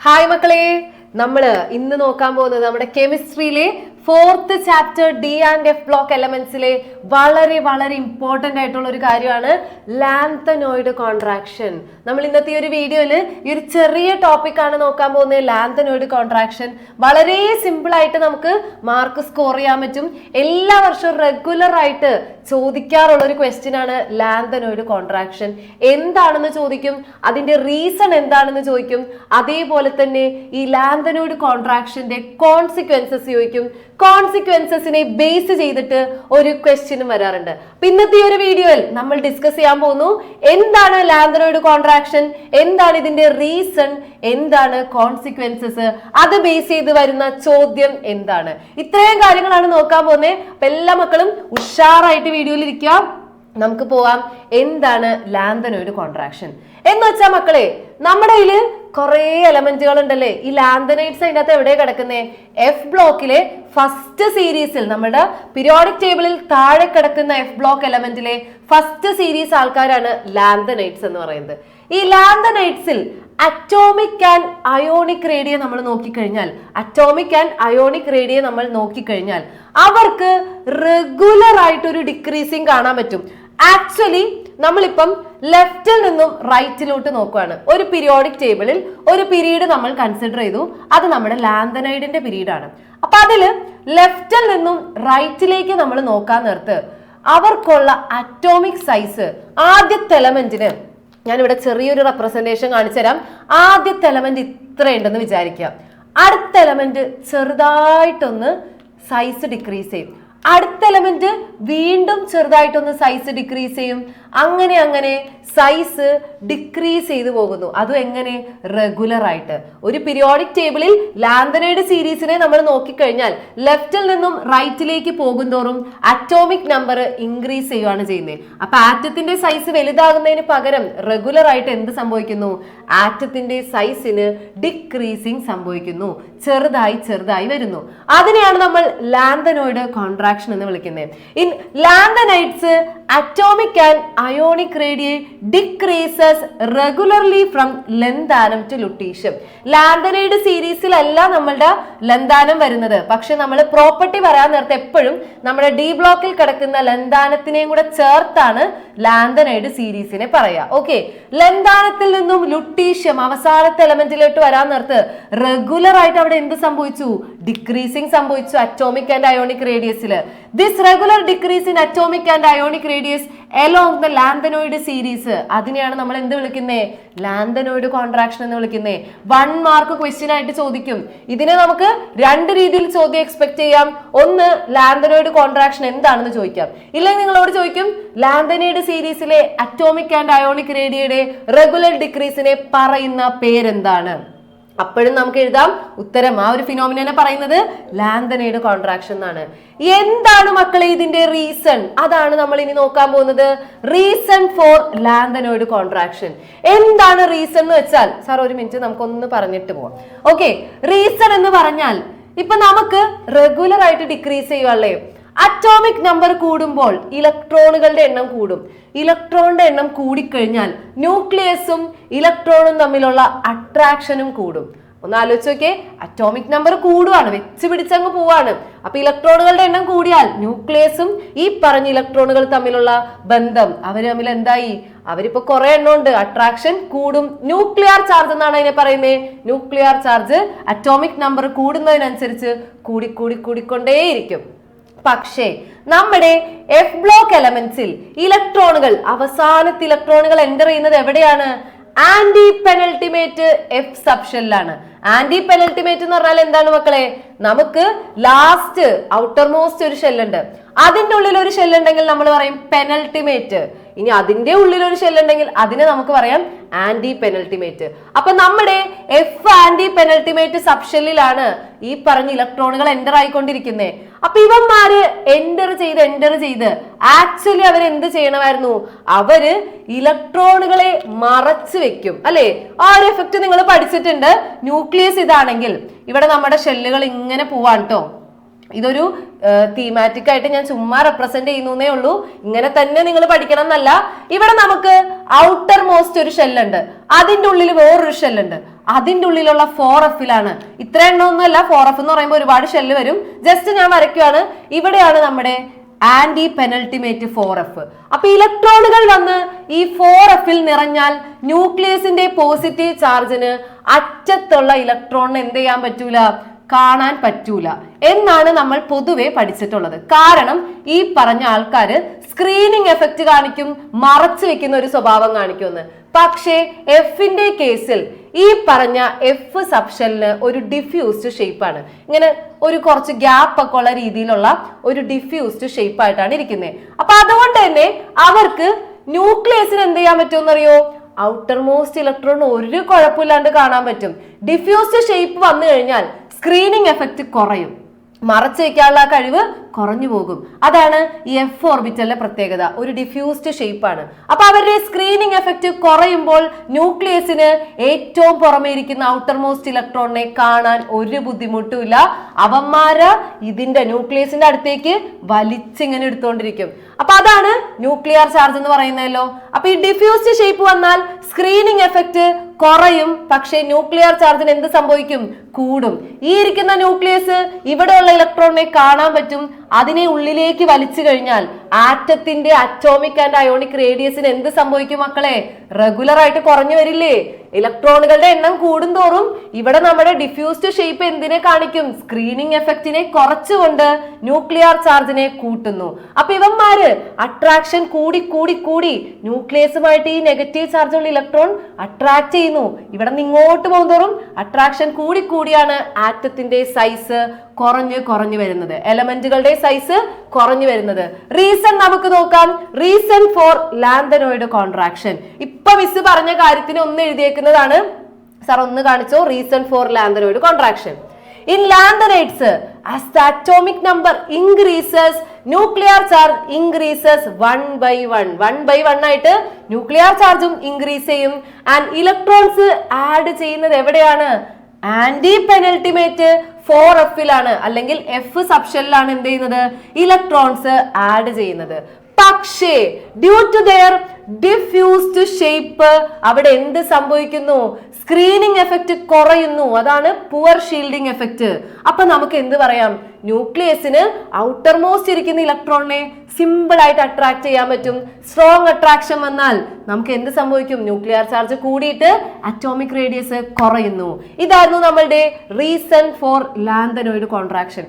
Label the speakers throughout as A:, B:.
A: Hi മക്കളെ. നമ്മൾ ഇന്ന് നോക്കാൻ പോകുന്നത് നമ്മുടെ കെമിസ്ട്രിയിലെ fourth chapter D and F block എലമെന്റ്സിലെ വളരെ വളരെ ഇമ്പോർട്ടന്റ് ആയിട്ടുള്ള ഒരു കാര്യമാണ് ലാന്തനോയിഡ് കോൺട്രാക്ഷൻ നമ്മൾ ഇന്നത്തെ ഒരു വീഡിയോയിൽ ഈ ഒരു ചെറിയ ടോപ്പിക് ആണ് നോക്കാൻ പോകുന്നത് ലാന്തനോയിഡ് കോൺട്രാക്ഷൻ വളരെ സിമ്പിൾ ആയിട്ട് നമുക്ക് മാർക്ക് സ്കോർ ചെയ്യാൻ പറ്റും. എല്ലാ വർഷവും റെഗുലർ ആയിട്ട് ചോദിക്കാറുള്ള ഒരു ക്വസ്റ്റ്യൻ ആണ് ലാന്തനോയിഡ് കോൺട്രാക്ഷൻ എന്താണെന്ന് ചോദിക്കും? അതിന്റെ റീസൺ എന്താണെന്ന് ചോദിക്കും? അതേപോലെ തന്നെ ഈ ലാന്തനോയിഡ് കോൺട്രാക്ഷന്റെ കോൺസിക്വൻസസ് ചോദിക്കും. കോൺസിക്വൻസസിനെ ബേസ് ചെയ്തിട്ട് ഒരു ക്വസ്റ്റ്യനും വരാറുണ്ട്. അപ്പൊ ഇന്നത്തെ ഒരു വീഡിയോയിൽ നമ്മൾ ഡിസ്കസ് ചെയ്യാൻ പോകുന്നു. എന്താണ് ലാന്തനോയിഡ് കോൺട്രാക്ഷൻ എന്താണ് ഇതിന്റെ റീസൺ എന്താണ് കോൺസിക്വൻസസ് അത് ബേസ് ചെയ്ത് വരുന്ന ചോദ്യം എന്താണ്? ഇത്രയും കാര്യങ്ങളാണ് നോക്കാൻ പോകുന്നത്. അപ്പൊ എല്ലാ മക്കളും ഉഷാറായിട്ട് വീഡിയോയിൽ ഇരിക്കുക നമുക്ക് പോവാം. എന്താണ് ലാന്തനോയിഡ് കോൺട്രാക്ഷൻ എന്ന് വെച്ചാൽ മക്കളെ നമ്മുടെ കയ്യിൽ കുറേ എലമെന്റുകൾ ഉണ്ടല്ലേ ഈ ലാന്തനൈറ്റ്സ് അതിന്റെ അകത്ത് എവിടെ കിടക്കുന്നേ? എഫ് ബ്ലോക്കിലെ ഫസ്റ്റ് സീരീസിൽ നമ്മുടെ പിരിയോഡിക് ടേബിളിൽ താഴെ കിടക്കുന്ന എഫ് ബ്ലോക്ക് എലമെന്റിലെ ഫസ്റ്റ് സീരീസ് ആൾക്കാരാണ് ലാന്തനൈറ്റ്സ് എന്ന് പറയുന്നത്. ഈ ലാന്തനൈറ്റ്സിൽ അറ്റോമിക് ആൻഡ് അയോണിക് റേഡിയെ നമ്മൾ നോക്കിക്കഴിഞ്ഞാൽ അറ്റോമിക് ആൻഡ് അയോണിക് റേഡിയെ നമ്മൾ നോക്കിക്കഴിഞ്ഞാൽ അവർക്ക് റെഗുലർ ആയിട്ട് ഒരു ഡിക്രീസിങ് കാണാൻ പറ്റും. ആക്ച്വലി നമ്മളിപ്പം ലെഫ്റ്റിൽ നിന്നും റൈറ്റിലോട്ട് നോക്കുകയാണ് ഒരു പീരിയോഡിക് ടേബിളിൽ ഒരു പീരീഡ് നമ്മൾ കൺസിഡർ ചെയ്തു. അത് നമ്മുടെ ലാന്തനൈഡിന്റെ പീരീഡ് ആണ്. അപ്പൊ അതിൽ ലെഫ്റ്റിൽ നിന്നും റൈറ്റിലേക്ക് നമ്മൾ നോക്കാൻ നേരത്ത് അവർക്കുള്ള അറ്റോമിക് സൈസ് ആദ്യത്തെ എലമെന്റിന് ഞാനിവിടെ ചെറിയൊരു റെപ്രസെന്റേഷൻ കാണിച്ചുതരാം. ആദ്യത്തെ എലമെന്റ് ഇത്രയുണ്ടെന്ന് വിചാരിക്കുക. അടുത്ത എലമെന്റ് ചെറുതായിട്ടൊന്ന് സൈസ് ഡിക്രീസ് ചെയ്യും. അടുത്ത എലമെന്റ് വീണ്ടും ചെറുതായിട്ടൊന്ന് സൈസ് ഡിക്രീസ് ചെയ്യും. അങ്ങനെ അങ്ങനെ സൈസ് ഡിക്രീസ് ചെയ്തു പോകുന്നു. അതും എങ്ങനെ? റെഗുലർ ആയിട്ട്. ഒരു പീരിയോഡിക് ടേബിളിൽ ലാന്തനൈഡ് സീരീസിനെ നമ്മൾ നോക്കിക്കഴിഞ്ഞാൽ ലെഫ്റ്റിൽ നിന്നും റൈറ്റിലേക്ക് പോകുന്തോറും അറ്റോമിക് നമ്പർ ഇൻക്രീസ് ചെയ്യുകയാണ് ചെയ്യുന്നത്. അപ്പൊ ആറ്റത്തിന്റെ സൈസ് വലുതാകുന്നതിന് പകരം റെഗുലർ ആയിട്ട് എന്ത് സംഭവിക്കുന്നു? ആറ്റത്തിന്റെ സൈസിന് ഡിക്രീസിങ് സംഭവിക്കുന്നു. ചെറുതായി ചെറുതായി വരുന്നു. അതിനെയാണ് നമ്മൾ ലാന്തനോയിഡ് കോൺട്രാക്ഷൻ എന്ന് വിളിക്കുന്നത് in lanthanides atomic and ionic radii decreases regularly from lanthanum to lutetium lanthanide സീരീസിലല്ല നമ്മളുടെ ലന്താനം വരുന്നത്. പക്ഷെ നമ്മൾ പ്രോപ്പർട്ടി പറയാൻ നേരത്തെ എപ്പോഴും നമ്മുടെ ഡി ബ്ലോക്കിൽ കിടക്കുന്ന ലന്താനത്തിനെയും കൂടെ ചേർത്താണ് ലാന്തനൈഡ് സീരീസിനെ പറയാ. ഓക്കെ ലന്താനത്തിൽ നിന്നും ലുട്ടീഷ്യം അവസാനത്തെ എലമെന്റിലോട്ട് വരാൻ നേരത്ത് റെഗുലർ ആയിട്ട് അവിടെ എന്ത് സംഭവിച്ചു? ഡിക്രീസിങ് സംഭവിച്ചു atomic and ionic റേഡിയസിൽ this regular decrease in atomic and ionic radius along the lanthanoid series അതിനെയാണ് നമ്മൾ എന്ത് വിളിക്കുന്നേ? ലാന്തനോയിഡ് കോൺട്രാക്ഷൻ എന്ന് വിളിക്കുന്നേ. വൺ മാർക്ക് ക്വസ്റ്റ്യൻ ആയിട്ട് ചോദിക്കും. ഇതിനെ നമുക്ക് രണ്ട് രീതിയിൽ ചോദ്യം എക്സ്പെക്ട് ചെയ്യാം. ഒന്ന് ലാന്തനോയിഡ് കോൺട്രാക്ഷൻ എന്താണെന്ന് ചോദിക്കാം. ഇല്ലെങ്കിൽ നിങ്ങളോട് ചോദിക്കും ലാന്തനോയിഡ് സീരീസിലെ അറ്റോമിക് ആൻഡ് അയോണിക് റേഡിയയുടെ റെഗുലർ ഡിക്രീസിനെ പറയുന്ന പേരെന്താണ്? അപ്പോഴും നമുക്ക് എഴുതാം. ഉത്തരം ആ ഒരു ഫിനോമിനെ പറയുന്നത് ലാന്തനയുടെ കോൺട്രാക്ഷൻ എന്നാണ്. എന്താണ് മക്കളെ ഇതിന്റെ റീസൺ അതാണ് നമ്മൾ ഇനി നോക്കാൻ പോകുന്നത്. റീസൺ ഫോർ ലാന്തനോയിഡ് കോൺട്രാക്ഷൻ എന്താണ് റീസൺ എന്ന് വെച്ചാൽ സാർ ഒരു മിനിറ്റ് നമുക്കൊന്ന് പറഞ്ഞിട്ട് പോവാം. ഓക്കെ റീസൺ എന്ന് പറഞ്ഞാൽ ഇപ്പൊ നമുക്ക് റെഗുലർ ആയിട്ട് ഡിക്രീസ് ചെയ്യുവല്ലേ അറ്റോമിക് നമ്പർ കൂടുമ്പോൾ ഇലക്ട്രോണുകളുടെ എണ്ണം കൂടും. ഇലക്ട്രോണിന്റെ എണ്ണം കൂടിക്കഴിഞ്ഞാൽ ന്യൂക്ലിയസും ഇലക്ട്രോണും തമ്മിലുള്ള അട്രാക്ഷനും കൂടും. ഒന്ന് ആലോചിച്ച് നോക്കിയേ അറ്റോമിക് നമ്പർ കൂടുവാണ് വെച്ച് പിടിച്ചങ്ങ് പോവാണ്. അപ്പൊ ഇലക്ട്രോണുകളുടെ എണ്ണം കൂടിയാൽ ന്യൂക്ലിയസും ഈ പറഞ്ഞ ഇലക്ട്രോണുകൾ തമ്മിലുള്ള ബന്ധം അവർ തമ്മിൽ എന്തായി? അവരിപ്പോ കുറെ എണ്ണം ഉണ്ട്. അട്രാക്ഷൻ കൂടും. ന്യൂക്ലിയർ ചാർജ് എന്നാണ് അതിനെ പറയുന്നത് ന്യൂക്ലിയർ ചാർജ് അറ്റോമിക് നമ്പർ കൂടുന്നതിനനുസരിച്ച് കൂടി കൂടി കൂടിക്കൊണ്ടേയിരിക്കും. പക്ഷേ നമ്മുടെ എഫ് ബ്ലോക്ക് എലമെന്റ്സിൽ ഇലക്ട്രോണുകൾ അവസാനത്തെ ഇലക്ട്രോണുകൾ എന്റർ ചെയ്യുന്നത് എവിടെയാണ്? ആന്റി പെനൽട്ടിമേറ്റ് എഫ് സബ്ഷനിലാണ് ആന്റി പെനൽട്ടിമേറ്റ് എന്ന് പറഞ്ഞാൽ എന്താണ് മക്കളെ? നമുക്ക് ലാസ്റ്റ് ഔട്ടർ മോസ്റ്റ് ഒരു ഷെല്ലുണ്ട് അതിന്റെ ഉള്ളിൽ ഒരു ഷെല്ലുണ്ടെങ്കിൽ നമ്മൾ പറയും പെനൽട്ടിമേറ്റ് ഇനി അതിന്റെ ഉള്ളിൽ ഒരു ഷെല്ലുണ്ടെങ്കിൽ അതിനെ നമുക്ക് പറയാം ആന്റി പെനൽട്ടിമേറ്റ് അപ്പൊ നമ്മുടെ എഫ് ആന്റി പെനൽട്ടിമേറ്റ് സബ്ഷെല്ലിലാണ് ഈ പറഞ്ഞ ഇലക്ട്രോണുകൾ എന്റർ ആയിക്കൊണ്ടിരിക്കുന്നത് അപ്പൊ ഇവന്മാര് എന്റർ ചെയ്ത് എന്റർ ചെയ്ത്. ആക്ച്വലി അവർ എന്ത് ചെയ്യണമായിരുന്നു? അവർ ഇലക്ട്രോണുകളെ മറച്ചു വെക്കും. അല്ലെ? ആ ഒരു എഫക്റ്റ് നിങ്ങൾ പഠിച്ചിട്ടുണ്ട്. ന്യൂക്ലിയസ് ഇതാണെങ്കിൽ. ഇവിടെ നമ്മുടെ ഷെല്ലുകൾ ഇങ്ങനെ പോവാണ് കേട്ടോ ഇതൊരു തീമാറ്റിക് ആയിട്ട് ഞാൻ ചുമ്മാ റെപ്രസെന്റ് ചെയ്യുന്നേ ഉള്ളൂ. ഇങ്ങനെ തന്നെ നിങ്ങൾ പഠിക്കണം എന്നല്ല ഇവിടെ നമുക്ക് ഔട്ടർ മോസ്റ്റ് ഒരു ഷെല്ലുണ്ട് അതിന്റെ ഉള്ളിൽ വേറൊരു ഷെല്ലുണ്ട് അതിന്റെ ഉള്ളിലുള്ള ഫോർ എഫിലാണ് ഇത്ര എണ്ണമൊന്നുമല്ല ഫോർ എഫ് എന്ന് പറയുമ്പോൾ ഒരുപാട് ഷെല്ല് വരും. ജസ്റ്റ് ഞാൻ വരയ്ക്കുകയാണ് ഇവിടെയാണ് നമ്മുടെ ആന്റി പെനൽറ്റിമേറ്റ് ഫോർ എഫ് അപ്പൊ ഇലക്ട്രോണുകൾ വന്ന് ഈ ഫോർ എഫിൽ നിറഞ്ഞാൽ ന്യൂക്ലിയസിന്റെ പോസിറ്റീവ് ചാർജിന് അറ്റത്തുള്ള ഇലക്ട്രോണിന് എന്ത് ചെയ്യാൻ പറ്റൂല? കാണാൻ പറ്റൂല. എന്നാണ് നമ്മൾ പൊതുവെ പഠിച്ചിട്ടുള്ളത്. കാരണം ഈ പറഞ്ഞ ആൾക്കാര് സ്ക്രീനിങ് എഫക്റ്റ് കാണിക്കും മറച്ചു വെക്കുന്ന ഒരു സ്വഭാവം കാണിക്കുമെന്ന്. പക്ഷേ എഫിന്റെ കേസിൽ ഈ പറഞ്ഞ എഫ് സബ്ഷലിന് ഒരു ഡിഫ്യൂസ്ഡ് ഷേപ്പാണ് ഇങ്ങനെ ഒരു കുറച്ച് ഗ്യാപ്പ് ഒക്കെ ഉള്ള രീതിയിലുള്ള ഒരു ഡിഫ്യൂസ്ഡ് ഷേപ്പ് ആയിട്ടാണ് ഇരിക്കുന്നത്. അപ്പൊ അതുകൊണ്ട് തന്നെ അവർക്ക് ന്യൂക്ലിയസിന് എന്ത് ചെയ്യാൻ പറ്റുമെന്നറിയോ? ഔട്ടർ മോസ്റ്റ് ഇലക്ട്രോൺ ഒരു കുഴപ്പമില്ലാണ്ട് കാണാൻ പറ്റും. ഡിഫ്യൂസ്ഡ് ഷേപ്പ് വന്നു കഴിഞ്ഞാൽ സ്ക്രീനിങ് എഫക്റ്റ് കുറയും. മറച്ചു വയ്ക്കാനുള്ള കഴിവ് കുറഞ്ഞു പോകും. അതാണ് ഈ എഫ് ഓർബിറ്റലിന്റെ പ്രത്യേകത. ഒരു ഡിഫ്യൂസ്ഡ് ഷേപ്പാണ് അപ്പൊ അവരുടെ സ്ക്രീനിങ് എഫക്റ്റ് കുറയുമ്പോൾ ന്യൂക്ലിയസിന് ഏറ്റവും പുറമേ ഇരിക്കുന്ന ഔട്ടർ മോസ്റ്റ് ഇലക്ട്രോണിനെ കാണാൻ ഒരു ബുദ്ധിമുട്ടുമില്ല. അവന്മാര് ഇതിന്റെ ന്യൂക്ലിയസിന്റെ അടുത്തേക്ക് വലിച്ചിങ്ങനെ എടുത്തുകൊണ്ടിരിക്കും അപ്പൊ അതാണ് ന്യൂക്ലിയർ ചാർജ് എന്ന് പറയുന്നതല്ലോ. അപ്പൊ ഈ ഡിഫ്യൂസ്ഡ് ഷേപ്പ് വന്നാൽ സ്ക്രീനിങ് എഫക്റ്റ് കുറയും. പക്ഷേ ന്യൂക്ലിയർ ചാർജിന് എന്ത് സംഭവിക്കും? കൂടും. ഈ ഇരിക്കുന്ന ന്യൂക്ലിയസ് ഇവിടെയുള്ള ഇലക്ട്രോണിനെ കാണാൻ പറ്റും. അതിനെ ഉള്ളിലേക്ക് വലിച്ചു കഴിഞ്ഞാൽ ആറ്റത്തിന്റെ അറ്റോമിക് ആൻഡ് അയോണിക് റേഡിയസിന് എന്ത് സംഭവിക്കും മക്കളെ? റെഗുലർ ആയിട്ട് കുറഞ്ഞു വരില്ലേ? ഇലക്ട്രോണുകളുടെ എണ്ണം കൂടുന്തോറും ഇവിടെ നമ്മുടെ ഡിഫ്യൂസ്ഡ് ഷേപ്പ് എന്തിനെ കാണിക്കും? സ്ക്രീനിങ് എഫക്റ്റിനെ കുറച്ചുകൊണ്ട് ന്യൂക്ലിയർ ചാർജിനെ കൂട്ടുന്നു. അപ്പൊ ഇവന്മാര് അട്രാക്ഷൻ കൂടി കൂടി കൂടി ന്യൂക്ലിയസുമായിട്ട് ഈ നെഗറ്റീവ് ചാർജുള്ള ഇലക്ട്രോൺ അട്രാക്ട് ചെയ്യുന്നു. ഇവിടെ നിന്ന് ഇങ്ങോട്ട് പോകുന്തോറും അട്രാക്ഷൻ കൂടി കൂടിയാണ് ആറ്റത്തിന്റെ സൈസ് കുറഞ്ഞ് കുറഞ്ഞു വരുന്നത്. എലമെന്റുകളുടെ സൈസ് കുറഞ്ഞു വരുന്നത്. റീസൺ നമുക്ക് നോക്കാം. Reason for lanthanoid contraction. ഇപ്പൊ മിസ് പറഞ്ഞ കാര്യത്തിന് ഒന്ന് എഴുതിയേക്കുന്നതാണ്. സാർ ഒന്ന് കാണിച്ചോ reason for lanthanoid contraction. In lanthanides as the atomic number increases nuclear charge increases one by one one by one ആയിട്ട് ന്യൂക്ലിയർ ചാർജും ഇൻക്രീസ് ചെയ്യും. ആൻഡ് ഇലക്ട്രോൺസ് ആഡ് ചെയ്യുന്നത് എവിടെയാണ്? ആന്റി പെനൽട്ടിമേറ്റ് ഫോർ എഫിലാണ് അല്ലെങ്കിൽ എഫ് സബ്ഷനിലാണ് എന്ത് ചെയ്യുന്നത്? ഇലക്ട്രോൺസ് ആഡ് ചെയ്യുന്നത്. പക്ഷേ due to their diffused shape അവിടെ എന്ത് സംഭവിക്കുന്നു? സ്ക്രീനിങ് എഫക്റ്റ് കുറയുന്നു. അതാണ് പുവർ ഷീൽഡിംഗ് എഫക്റ്റ്. അപ്പൊ നമുക്ക് എന്ത് പറയാം? ന്യൂക്ലിയസിന് ഔട്ടർ മോസ്റ്റ് ഇരിക്കുന്ന ഇലക്ട്രോണിനെ സിമ്പിൾ ആയിട്ട് അട്രാക്ട് ചെയ്യാൻ പറ്റും. സ്ട്രോങ് അട്രാക്ഷൻ വന്നാൽ നമുക്ക് എന്ത് സംഭവിക്കും? ന്യൂക്ലിയർ ചാർജ് കൂടിയിട്ട് അറ്റോമിക് റേഡിയസ് കുറയുന്നു. ഇതായിരുന്നു നമ്മളുടെ റീസൺ ഫോർ ലാന്തനോയിഡ് കോൺട്രാക്ഷൻ.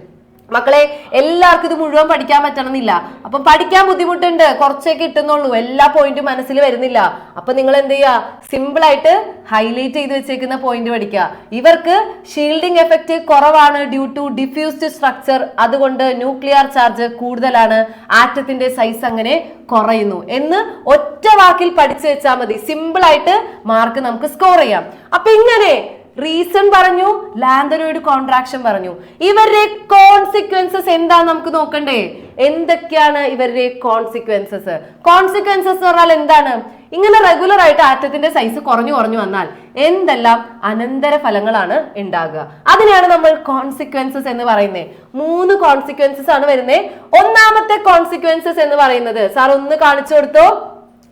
A: മക്കളെ എല്ലാവർക്കും ഇത് മുഴുവൻ പഠിക്കാൻ പറ്റണമെന്നില്ല. അപ്പൊ പഠിക്കാൻ ബുദ്ധിമുട്ടുണ്ട്. കുറച്ചേ കിട്ടുന്നുള്ളൂ. എല്ലാ പോയിന്റും മനസ്സിൽ വരുന്നില്ല. അപ്പൊ നിങ്ങൾ എന്ത് ചെയ്യുക? സിമ്പിൾ ആയിട്ട് ഹൈലൈറ്റ് ചെയ്ത് വെച്ചേക്കുന്ന പോയിന്റ് പഠിക്കുക. ഇവർക്ക് ഷീൽഡിംഗ് എഫക്റ്റ് കുറവാണ് ഡ്യൂ ടു ഡിഫ്യൂസ്ഡ് സ്ട്രക്ചർ അതുകൊണ്ട് ന്യൂക്ലിയർ ചാർജ് കൂടുതലാണ്. ആറ്റത്തിന്റെ സൈസ് അങ്ങനെ കുറയുന്നു. എന്ന് ഒറ്റ വാക്കിൽ പഠിച്ചു വെച്ചാൽ മതി. സിമ്പിൾ ആയിട്ട് മാർക്ക് നമുക്ക് സ്കോർ ചെയ്യാം. അപ്പൊ ഇങ്ങനെ റീസൺ പറഞ്ഞു ലാന്തനോയിഡ് കോൺട്രാക്ഷൻ പറഞ്ഞു. ഇവരുടെ കോൺസിക്വൻസസ് എന്താ നമുക്ക് നോക്കണ്ടേ? എന്തൊക്കെയാണ് ഇവരുടെ കോൺസിക്വൻസസ് കോൺസിക്വൻസസ് എന്ന് പറഞ്ഞാൽ എന്താണ്? ഇങ്ങനെ റെഗുലർ ആയിട്ട് ആറ്റത്തിന്റെ സൈസ് കുറഞ്ഞു കുറഞ്ഞു വന്നാൽ എന്തെല്ലാം അനന്തര ഫലങ്ങളാണ് ഉണ്ടാകുക. അതിനെയാണ് നമ്മൾ കോൺസിക്വൻസസ് എന്ന് പറയുന്നത്. മൂന്ന് കോൺസിക്വൻസസ് ആണ് വരുന്നത് ഒന്നാമത്തെ കോൺസിക്വൻസസ് എന്ന് പറയുന്നത്. സാർ ഒന്ന് കാണിച്ചു കൊടുത്തോ?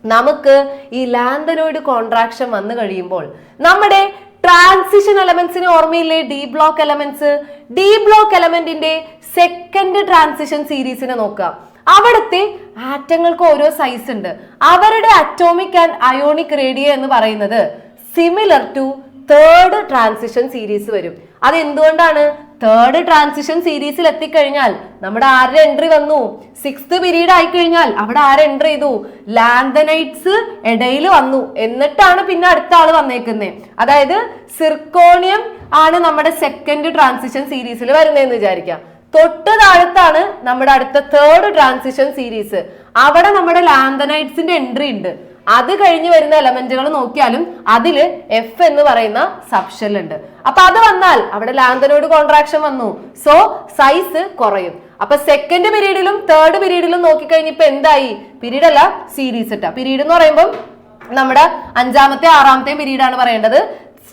A: നമുക്ക് ഈ ലാന്തനോയിഡ് കോൺട്രാക്ഷൻ വന്നു കഴിയുമ്പോൾ നമ്മുടെ ട്രാൻസിഷൻ എലമെന്റ്സിന് ഓർമ്മയില്ലേ? D block elements D block എലമെന്റിന്റെ second transition സീരീസിനെ നോക്കുക. അവിടുത്തെ ആറ്റങ്ങൾക്ക് ഓരോ സൈസ് ഉണ്ട്. അവരുടെ അറ്റോമിക് ആൻഡ് അയോണിക് റേഡിയ എന്ന് പറയുന്നത് similar to third transition series വരും. അത് എന്തുകൊണ്ടാണ് തേർഡ് ട്രാൻസിഷൻ സീരീസിൽ എത്തിക്കഴിഞ്ഞാൽ നമ്മുടെ ആരുടെ എൻട്രി വന്നു? സിക്സ്ത് പീരീഡ് ആയി കഴിഞ്ഞാൽ അവിടെ ആരെ എൻട്രി ചെയ്തു? ലാന്തനൈറ്റ്സ് ഇടയിൽ വന്നു. എന്നിട്ടാണ് പിന്നെ അടുത്ത ആൾ വന്നേക്കുന്നത് അതായത് സിർക്കോണിയം ആണ് നമ്മുടെ സെക്കൻഡ് ട്രാൻസിഷൻ സീരീസിൽ വരുന്നതെന്ന് വിചാരിക്കാം തൊട്ട് താഴത്താണ് നമ്മുടെ അടുത്ത തേർഡ് ട്രാൻസിഷൻ സീരീസ് അവിടെ നമ്മുടെ ലാന്തനൈറ്റ്സിന്റെ എൻട്രി ഉണ്ട്. അത് കഴിഞ്ഞ് വരുന്ന എലമെന്റുകൾ നോക്കിയാലും അതിൽ എഫ് എന്ന് പറയുന്ന സബ്ഷെൽ ഉണ്ട്. അപ്പൊ അത് വന്നാൽ അവിടെ ലാന്തനോട് കോൺട്രാക്ഷൻ വന്നു. സോ സൈസ് കുറയും. അപ്പൊ സെക്കൻഡ് പീരീഡിലും തേർഡ് പീരീഡിലും നോക്കിക്കഴിഞ്ഞപ്പോ എന്തായി? പീരീഡ് അല്ല സീരീസ് ഇട്ട. പീരീഡ് എന്ന് പറയുമ്പോൾ നമ്മുടെ അഞ്ചാമത്തെ ആറാമത്തെ പീരീഡ് ആണ് പറയേണ്ടത്.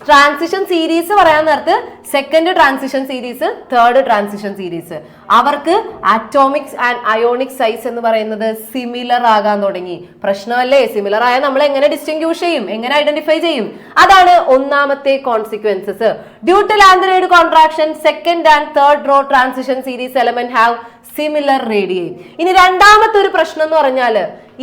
A: ട്രാൻസിഷൻ സീരീസ് പറയാൻ നേരത്ത് second transition series third transition series അവർക്ക് അറ്റോമിക്സ് ആൻഡ് അയോണിക് സൈസ് എന്ന് പറയുന്നത് സിമിലർ ആകാൻ തുടങ്ങി. പ്രശ്നമല്ലേ? സിമിലർ ആയാൽ നമ്മൾ എങ്ങനെ ഡിസ്റ്റിങ്ക്യൂഷ് ചെയ്യും? എങ്ങനെ ഐഡന്റിഫൈ ചെയ്യും? അതാണ് ഒന്നാമത്തെ consequences due to lanthanide contraction second and third row transition series element have similar radii ഇനി രണ്ടാമത്തെ ഒരു പ്രശ്നം എന്ന് പറഞ്ഞാൽ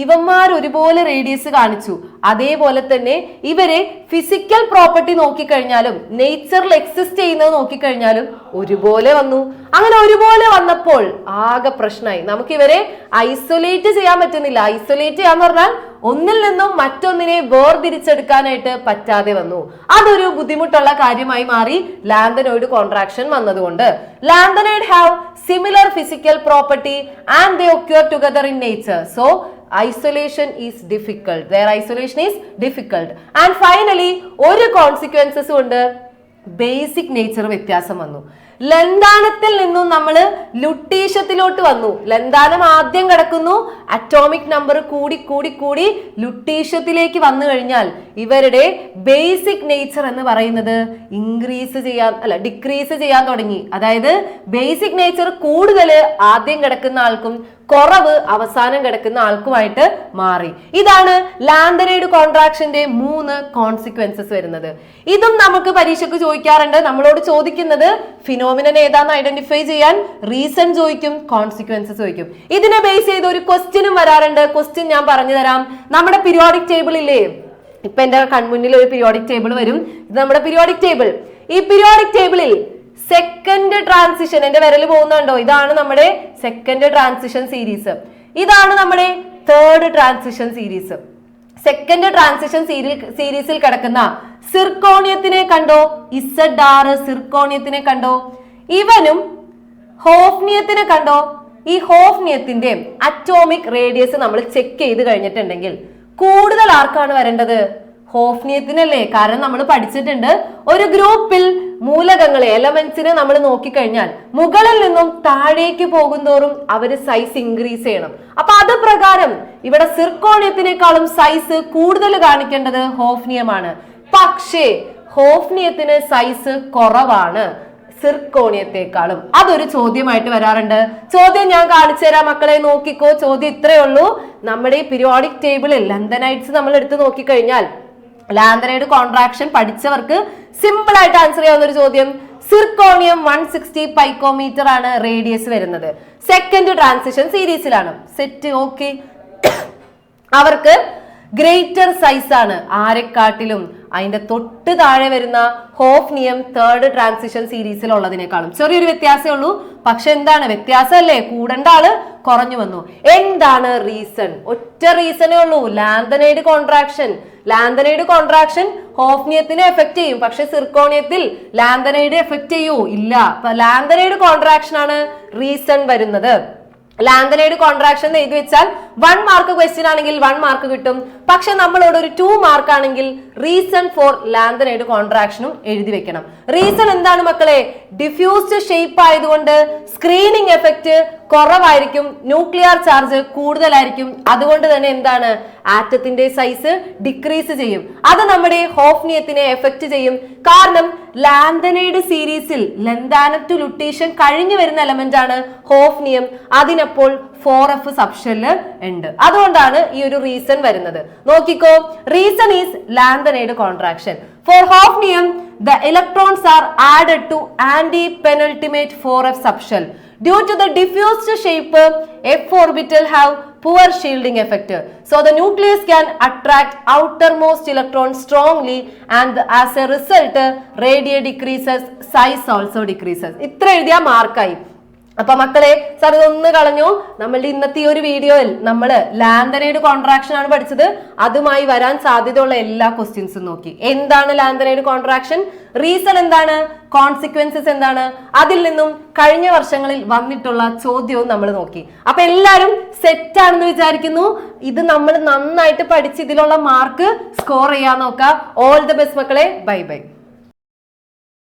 A: ഇവന്മാർ ഒരുപോലെ റേഡിയസ് കാണിച്ചു. അതേപോലെ തന്നെ ഇവരെ ഫിസിക്കൽ പ്രോപ്പർട്ടി നോക്കിക്കഴിഞ്ഞാലും നേച്ചറിൽ എക്സിസ്റ്റ് ചെയ്യുന്നത് നോക്കിക്കഴിഞ്ഞാലും ഒരുപോലെ വന്നു. അങ്ങനെ ഒരുപോലെ വന്നപ്പോൾ ആകെ പ്രശ്നമായി. നമുക്ക് ഇവരെ ഐസൊലേറ്റ് ചെയ്യാൻ പറ്റുന്നില്ല. ഐസൊലേറ്റ് ചെയ്യാന്ന് പറഞ്ഞാൽ ഒന്നിൽ നിന്നും മറ്റൊന്നിനെ വേർതിരിച്ചെടുക്കാനായിട്ട് പറ്റാതെ വന്നു. അതൊരു ബുദ്ധിമുട്ടുള്ള കാര്യമായി മാറി ലാന്തനോയിഡ് കോൺട്രാക്ഷൻ വന്നതുകൊണ്ട്. Lanthanoid have similar physical property and they occur together in nature so isolation is difficult their isolation is difficult and finally ഒരു കോൺസിക്വൻസസ് ഉണ്ട്. ബേസിക് നേച്ചർ വ്യത്യാസം വന്നു. ലന്താനത്തിൽ നിന്നും നമ്മൾ ലുട്ടീഷ്യത്തിലോട്ട് വന്നു. ലന്താനം ആദ്യം കിടക്കുന്നു. അറ്റോമിക് നമ്പർ കൂടി കൂടി കൂടി ലുട്ടീഷത്തിലേക്ക് വന്നു കഴിഞ്ഞാൽ ഇവരുടെ ബേസിക് നേച്ചർ എന്ന് പറയുന്നത് ഇൻക്രീസ് ചെയ്യാൻ അല്ല ഡിക്രീസ് ചെയ്യാൻ തുടങ്ങി. അതായത് ബേസിക് നേച്ചർ കൂടുതൽ ആദ്യം കിടക്കുന്ന ആൾക്കും കുറവ് അവസാനം കിടക്കുന്ന ആൾക്കുമായിട്ട് മാറി. ഇതാണ് ലാന്തനൈഡ് കോൺട്രാക്ഷന്റെ മൂന്ന് കോൺസിക്വൻസസ് വരുന്നത്. ഇതും നമുക്ക് പരീക്ഷയ്ക്ക് ചോദിക്കാറുണ്ട്. നമ്മളോട് ചോദിക്കുന്നത് ഫിനോമിനൻ ഏതാന്ന് ഐഡന്റിഫൈ ചെയ്യാൻ റീസൺ ചോദിക്കും കോൺസിക്വൻസസ് ചോദിക്കും. ഇതിനെ ബേസ് ചെയ്ത് ഒരു ക്വസ്റ്റ്യനും വരാറുണ്ട്. ക്വസ്റ്റ്യൻ ഞാൻ പറഞ്ഞു തരാം. നമ്മുടെ പിരിയോഡിക് ടേബിൾ ഇല്ലേ? ഇപ്പൊ എന്റെ കൺമുന്നിൽ ഒരു പിരിയോഡിക് ടേബിൾ വരും. ഇത് നമ്മുടെ പിരിയോഡിക് ടേബിൾ. ഈ പിരിയോഡിക് ടേബിളിൽ സെക്കൻഡ് ട്രാൻസിഷൻ എന്റെ വിരൽ പോകുന്നുണ്ടോ? ഇതാണ് നമ്മുടെ സെക്കൻഡ് ട്രാൻസിഷൻ സീരീസ് ഇതാണ് നമ്മുടെ third transition series second transition സീരീസിൽ കിടക്കുന്ന സിർക്കോണിയത്തിനെ കണ്ടോ? ഇസഡ് ആർ സിർക്കോണിയത്തിനെ കണ്ടോ? ഇവനും ഹോഫ്നിയത്തിനെ കണ്ടോ? ഈ ഹോഫ്നിയത്തിന്റെ അറ്റോമിക് റേഡിയസ് നമ്മൾ ചെക്ക് ചെയ്ത് കഴിഞ്ഞിട്ടുണ്ടെങ്കിൽ കൂടുതൽ ആർക്കാണ് വരേണ്ടത്? ഹോഫ്നിയത്തിനല്ലേ? കാരണം നമ്മൾ പഠിച്ചിട്ടുണ്ട് ഒരു ഗ്രൂപ്പിൽ മൂലകങ്ങളെ എലമെന്റ്സിനെ നമ്മൾ നോക്കിക്കഴിഞ്ഞാൽ മുകളിൽ നിന്നും താഴേക്ക് പോകുന്തോറും അവർ സൈസ് ഇൻക്രീസ് ചെയ്യണം. അപ്പൊ അത് പ്രകാരം ഇവിടെ സിർക്കോണിയത്തിനേക്കാളും സൈസ് കൂടുതൽ കാണിക്കേണ്ടത് ഹോഫ്നിയമാണ്. പക്ഷേ ഹോഫ്നിയത്തിന് സൈസ് കുറവാണ് സിർക്കോണിയത്തെക്കാളും. അതൊരു ചോദ്യമായിട്ട് വരാറുണ്ട്. ചോദ്യം ഞാൻ കാണിച്ചു തരാം. മക്കളെ നോക്കിക്കോ. ചോദ്യം ഇത്രയേ ഉള്ളൂ. നമ്മുടെ ഈ പീരിയോഡിക് ടേബിളിൽ ലണ്ടനൈറ്റ്സ് നമ്മൾ എടുത്ത് നോക്കിക്കഴിഞ്ഞാൽ ലാന്തനൈഡ് കോൺട്രാക്ഷൻ പഠിച്ചവർക്ക് സിമ്പിൾ ആയിട്ട് ആൻസർ ചെയ്യാവുന്ന ഒരു ചോദ്യം. സിർക്കോണിയം വൺ സിക്സ്റ്റി പൈക്കോമീറ്റർ ആണ് റേഡിയസ് വരുന്നത്. സെക്കൻഡ് ട്രാൻസിഷൻ സീരീസിലാണ് സെറ്റ് ഓക്കെ അവർക്ക് ഗ്രേറ്റർ സൈസ് ആണ്. ആരെക്കാട്ടിലും അതിന്റെ തൊട്ട് താഴെ വരുന്ന ഹോഫ് നിയം തേർഡ് ട്രാൻസിഷൻ സീരീസിൽ ഉള്ളതിനേക്കാളും ചെറിയൊരു വ്യത്യാസമേ ഉള്ളൂ. പക്ഷെ എന്താണ്? വ്യത്യാസമല്ലേ? കൂടേണ്ട ആൾ കുറഞ്ഞു വന്നു. എന്താണ് റീസൺ ഒറ്റ റീസണേ ഉള്ളൂ. ലാന്തനൈഡ് കോൺട്രാക്ഷൻ ലാന്തനൈഡ് കോൺട്രാക്ഷൻ ഹോഫ്നിയത്തിനെ എഫക്ട് ചെയ്യും. പക്ഷെ സിർക്കോണിയത്തിൽ ലാന്തനൈഡ് എഫക്ട് ചെയ്യൂ. ഇല്ല. ലാന്തനൈഡ് കോൺട്രാക്ഷൻ ആണ് റീസൺ വരുന്നത്. ലാന്തനൈഡ് കോൺട്രാക്ഷൻ എഴുതി വെച്ചാൽ വൺ മാർക്ക് ക്വസ്റ്റ്യൻ ആണെങ്കിൽ വൺ മാർക്ക് കിട്ടും. പക്ഷെ നമ്മളോട് ഒരു ടു മാർക്ക് ആണെങ്കിൽ റീസൺ ഫോർ ലാന്തനൈഡ് കോൺട്രാക്ഷനും എഴുതി വെക്കണം. റീസൺ എന്താണ് മക്കളെ? ഡിഫ്യൂസ്ഡ് ഷേപ്പ് ആയതുകൊണ്ട് സ്ക്രീനിങ് എഫക്റ്റ് കുറവായിരിക്കും. ന്യൂക്ലിയർ ചാർജ് കൂടുതലായിരിക്കും. അതുകൊണ്ട് തന്നെ എന്താണ്? ആറ്റത്തിന്റെ സൈസ് ഡിക്രീസ് ചെയ്യും. അത് നമ്മുടെ ഹോഫ്നിയത്തിനെ എഫക്റ്റ് ചെയ്യും. കാരണം ലാന്തനൈഡ് സീരീസിൽ ലന്താനറ്റു ലുട്ടീഷൻ കഴിഞ്ഞു വരുന്ന എലമെന്റ് ആണ് ഹോഫ്നിയം അതിനപ്പോൾ ഫോർ എഫ് സബ്ഷൽ ഉണ്ട്. അതുകൊണ്ടാണ് ഈ ഒരു റീസൺ വരുന്നത്. നോക്കിക്കോ. Reason is lanthanide contraction for hafnium the electrons are added to anti penultimate four F subshell Due to the diffused shape, f orbital have poor shielding effect. So the nucleus can attract outermost electron strongly and as a result radii decreases, size also decreases. ഇത്ര എഴുതിയ മാർക്കായി അപ്പൊ മക്കളെ sir ഇതൊന്ന് കളഞ്ഞു. നമ്മളുടെ ഇന്നത്തെ ഈ ഒരു വീഡിയോയിൽ നമ്മൾ ലാന്തനൈഡ് കോൺട്രാക്ഷൻ ആണ് പഠിച്ചത്. അതുമായി വരാൻ സാധ്യതയുള്ള എല്ലാ ക്വസ്റ്റ്യൻസും നോക്കി. എന്താണ് ലാന്തനൈഡ് കോൺട്രാക്ഷൻ റീസൺ എന്താണ്? കോൺസിക്വൻസസ് എന്താണ്? അതിൽ നിന്നും കഴിഞ്ഞ വർഷങ്ങളിൽ വന്നിട്ടുള്ള ചോദ്യവും നമ്മൾ നോക്കി. അപ്പൊ എല്ലാവരും സെറ്റ് ആണെന്ന് വിചാരിക്കുന്നു. ഇത് നമ്മൾ നന്നായിട്ട് പഠിച്ച് ഇതിലുള്ള മാർക്ക് സ്കോർ ചെയ്യാൻ നോക്കാം. ഓൾ ദ ബെസ്റ്റ് മക്കളെ. Bye bye